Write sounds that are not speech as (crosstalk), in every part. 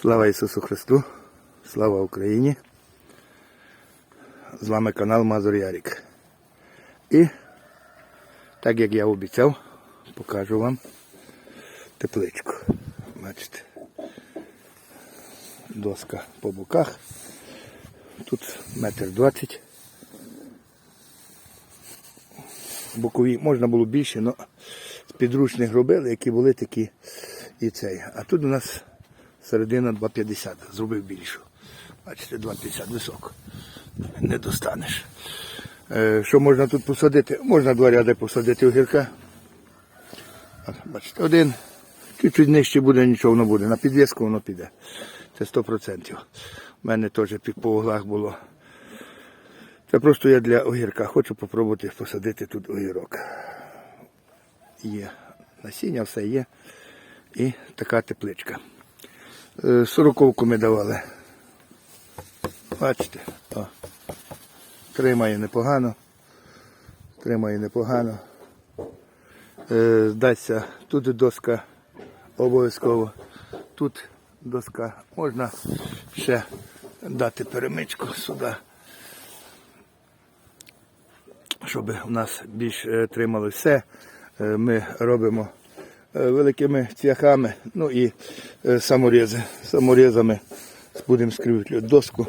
Слава Ісусу Христу! Слава Україні! З вами канал Мазур Ярік. І так як я обіцяв, покажу вам тепличку. Бачите, доска по боках. Тут метр двадцять. Бокові можна було більше, але з підручних робили, які були такі і цей. А тут у нас середина 2,50. Зробив більшу. Бачите, 2,50 високо. Не достанеш. Е, що можна тут посадити? Можна два ряди посадити огірка. Бачите, один. Чуть-чуть нижче буде, нічого не буде. На підвіску воно піде. Це 100%. У мене теж по углах було. Це просто я для огірка. Хочу спробувати посадити тут огірок. Є насіння, все є. І така тепличка. Е, Сороковку ми давали. Бачите, о. тримає непогано. Тримає непогано. Е, тут доска обов'язково. Тут доска. Можна ще дати перемичку сюди, щоб у нас більш е, тримало все. Е, Ми робимо великими цвяхами, ну і е, саморізи. Саморізами будемо скрivити доску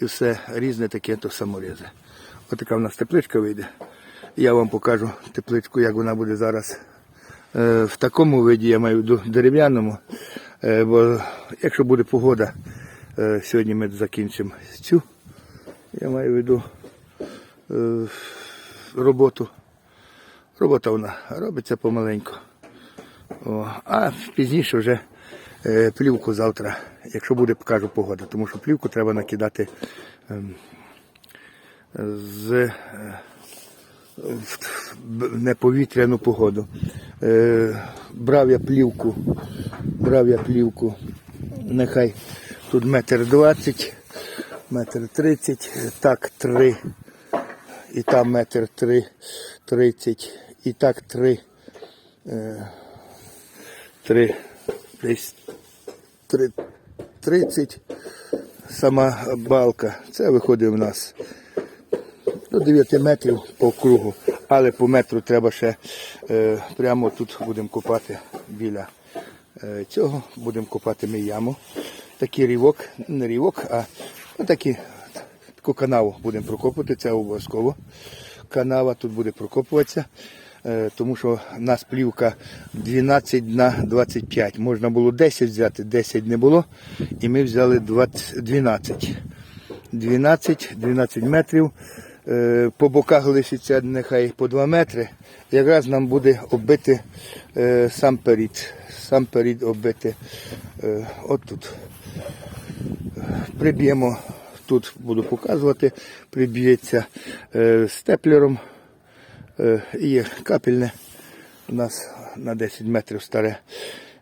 і все різне таке, то саморізи. Отака в нас тепличка вийде. Я вам покажу тепличку, як вона буде зараз. Е, В такому виді я маю в дерев'яному. Е, Бо якщо буде погода, е, сьогодні ми закінчимо цю. Я маю в виду е, роботу. Робота вона робиться помаленьку. О, а пізніше вже е, плівку завтра, якщо буде, покажу погода, тому що плівку треба накидати ем, з е, в неповітряну погоду. Е, брав я плівку, брав я плівку, нехай тут метр двадцять, метр тридцять, так три, і там метр три, тридцять, і так три, е, три, десь три, тридцять, сама балка. Це виходить в нас до 9 метрів по кругу, але по метру треба ще е, прямо тут будемо копати біля е, цього, будемо копати ми яму. Такий рівок, не рівок, а такі, таку канаву будемо прокопувати, це обов'язково. Канава тут буде прокопуватися, тому що в нас плівка 12 на 25. Можна було 10 взяти, 10 не було, і ми взяли 20, 12. 12, 12 метрів. Е, По боках лишиться нехай по 2 метри. Якраз нам буде оббити е, сам перід. Сам перід оббити е, отут. Приб'ємо, тут буду показувати, приб'ється е, степлером. Е, є капельне у нас на 10 метрів старе.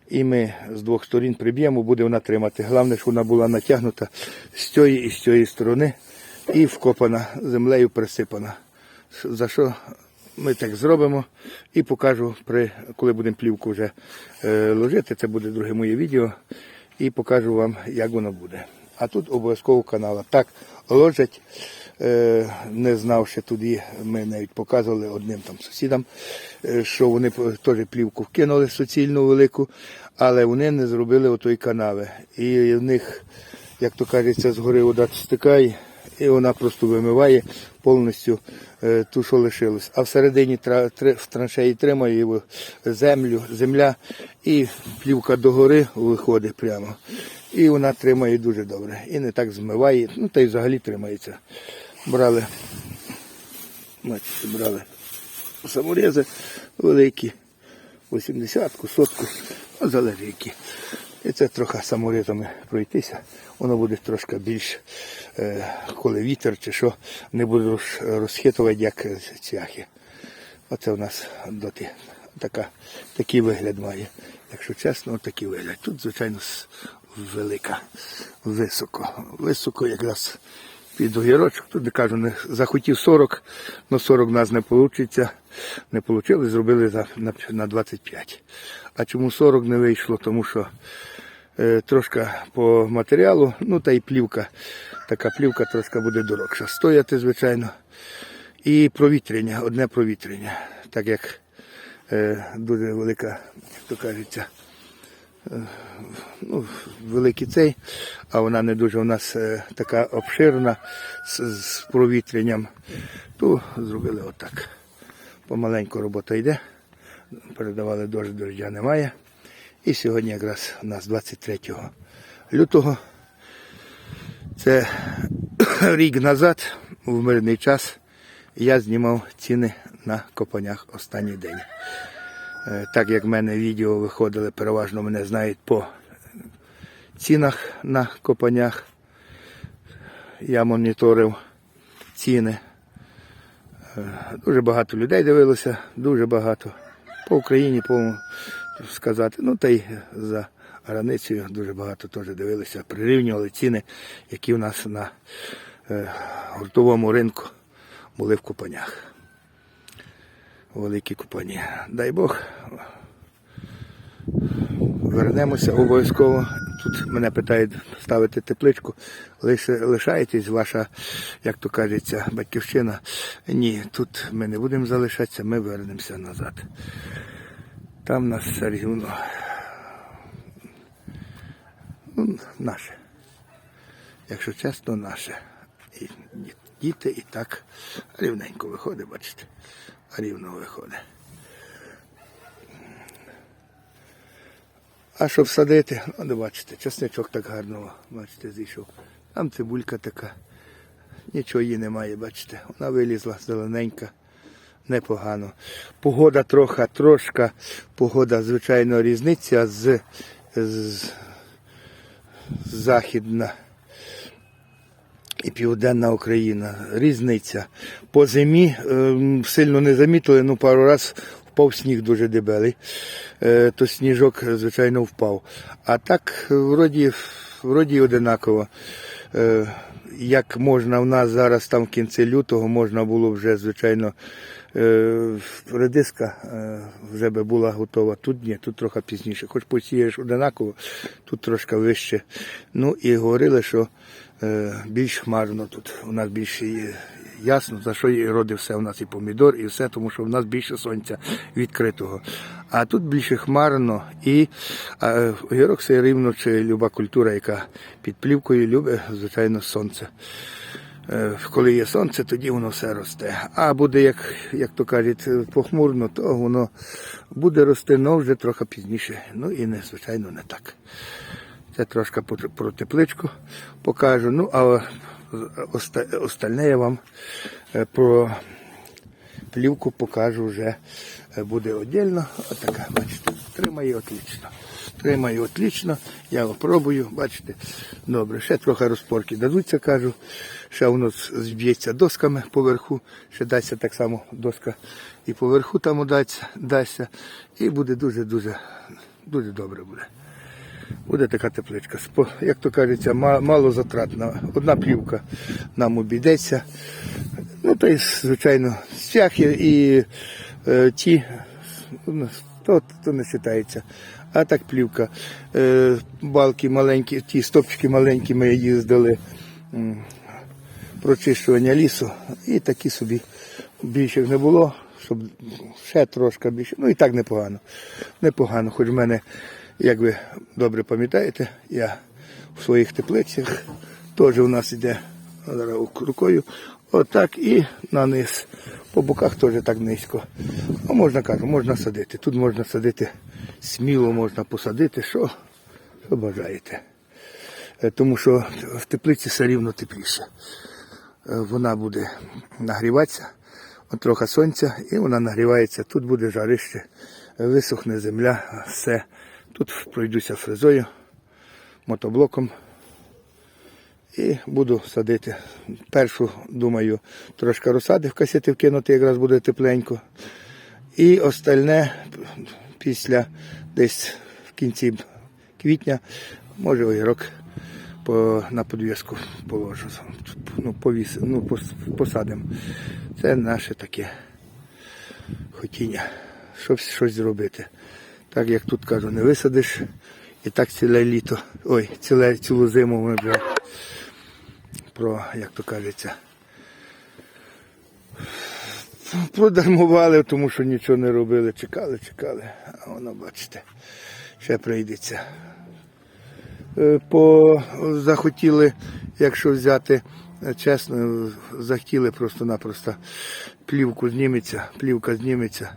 І ми з двох сторін приб'ємо, буде вона тримати. Головне, щоб вона була натягнута з цієї і з цієї сторони і вкопана, землею присипана. За що ми так зробимо і покажу, при, коли будемо плівку вже е, ложити. Це буде друге моє відео. І покажу вам, як воно буде. А тут обов'язково канала. Так, ложать, е, не знав ще тоді, ми навіть показували одним там сусідам, е, що вони теж плівку вкинули суцільну велику, але вони не зробили отої канави. І в них, як то кажеться, згори вода стикає, і вона просто вимиває повністю е, ту, що лишилось. А всередині в траншеї тримає землю, земля, і плівка догори виходить прямо. І вона тримає дуже добре. І не так змиває, ну та й взагалі тримається. Брали, бачите, брали саморези великі, 80-ку, сотку, ну, залежить які. І це трохи саморізами пройтися. Воно буде трошки більш, е, коли вітер чи що, не роз- розхитувати, як е, цвяхи. Оце у нас доти. Така, такий вигляд має. Якщо чесно, такий вигляд. Тут, звичайно, велика, високо. Високо якраз під огірочок. Тут я кажу, не захотів 40, але 40 в нас не вийде. Не вийшло, зробили на 25. А чому 40 не вийшло? Тому що е, трошки по матеріалу, ну та й плівка. Така плівка трошки буде дорогша. Стояти, звичайно. І провітрення, одне провітрення. Так як е, дуже велика, то кажеться, е, ну, великий цей, а вона не дуже у нас е, така обширна з, з провітренням, то зробили отак. Помаленьку робота йде. Передавали дощ, дождя немає. І сьогодні якраз у нас 23 лютого. Це (coughs) рік назад, в мирний час, я знімав ціни на копанях останній день. Е, Так як в мене відео виходили, переважно мене знають по цінах на копанях. Я моніторив ціни. Е, Дуже багато людей дивилося, дуже багато. По Україні, по сказати. Ну та й за границею дуже багато теж дивилися, прирівнювали ціни, які у нас на е, гуртовому ринку були в купанях. Великі купані. Дай Бог. Вернемося обов'язково. Тут мене питають ставити тепличку. Лише лишаєтесь, ваша, як то кажеться, батьківщина. Ні, тут ми не будемо залишатися, ми вернемося назад. Там нас все рівно. Ну, наше. Якщо чесно, наше. І діти і так рівненько виходить, бачите. Рівно виходить. А щоб садити, ну, бачите, чесничок так гарно, бачите, зійшов. Там цибулька така. Нічого її немає, бачите. Вона вилізла зелененька, непогано. Погода трохи, трошка, погода, звичайно, різниця з, з західна і південна Україна. Різниця. По зимі ем, сильно не замітили, ну пару раз впав сніг дуже дебелий. Е, то сніжок, звичайно, впав. А так, вроді, вроді одинаково. Як можна в нас зараз там в кінці лютого можна було вже, звичайно, е, редиска е, вже би була готова. Тут ні, тут трохи пізніше. Хоч посієш одинаково, тут трошки вище. Ну і говорили, що е, більш хмарно тут. У нас більше є ясно, за що і роди все. У нас і помідор, і все, тому що в нас більше сонця відкритого. А тут більше хмарно і а, огірок це рівно чи люба культура, яка під плівкою любить, звичайно, сонце. Е, Коли є сонце, тоді воно все росте. А буде, як, як то кажуть, похмурно, то воно буде рости, але вже трохи пізніше. Ну і не, звичайно, не так. Це трошки про- тепличку покажу. Ну, а остальне я вам е, про плівку покажу вже е, буде віддільно. Отака, бачите, тримає отлично. Тримає отлично. Я опробую, бачите. Добре, ще трохи розпорки дадуться, кажу. Ще воно зб'ється досками поверху, ще дасться так само доска і поверху там удасться, дасться. І буде дуже-дуже дуже добре буде. Буде така тепличка. Як то кажеться, ма- мало затратна. Одна плівка нам обійдеться. Ну, то й, звичайно, стяги і е, ті, ну, то, то не вважається. А так плівка. Е, балки маленькі, ті стопчики маленькі ми їздили. Прочищування лісу. І такі собі більше не було, щоб ще трошки більше. Ну і так непогано. Непогано. Хоч в мене, як ви добре пам'ятаєте, я в своїх теплицях теж у нас зараз рукою. Отак і на низ. По боках теж так низько. Ну, можна кажу, можна садити. Тут можна садити сміло, можна посадити, що, що бажаєте. Е, Тому що в теплиці все рівно тепліше. Е, Вона буде нагріватися, от трохи сонця, і вона нагрівається. Тут буде жарище, висохне земля, все. Тут пройдуся фрезою, мотоблоком. І буду садити. Першу, думаю, трошки розсади в вкинути, якраз буде тепленько. І остальне після десь в кінці квітня, може огірок по, на подвіску положу. Ну, повіс, ну, посадимо. Це наше таке хотіння, щоб щось зробити. Так як тут кажу, не висадиш І так ціле літо, ой, ціле, цілу зиму ми вже про, як то кажеться, продармували, тому що нічого не робили. Чекали, чекали, а воно, бачите, ще прийдеться. Е, По захотіли, якщо взяти е, чесно, захотіли просто-напросто плівку зніметься, плівка зніметься,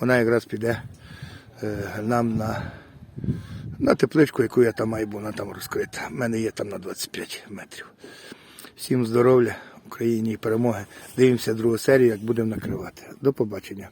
вона якраз піде нам на, на тепличку, яку я там маю, бо вона там розкрита. У мене є там на 25 метрів. Всім здоров'я, Україні і перемоги. Дивимося другу серію, як будемо накривати. До побачення.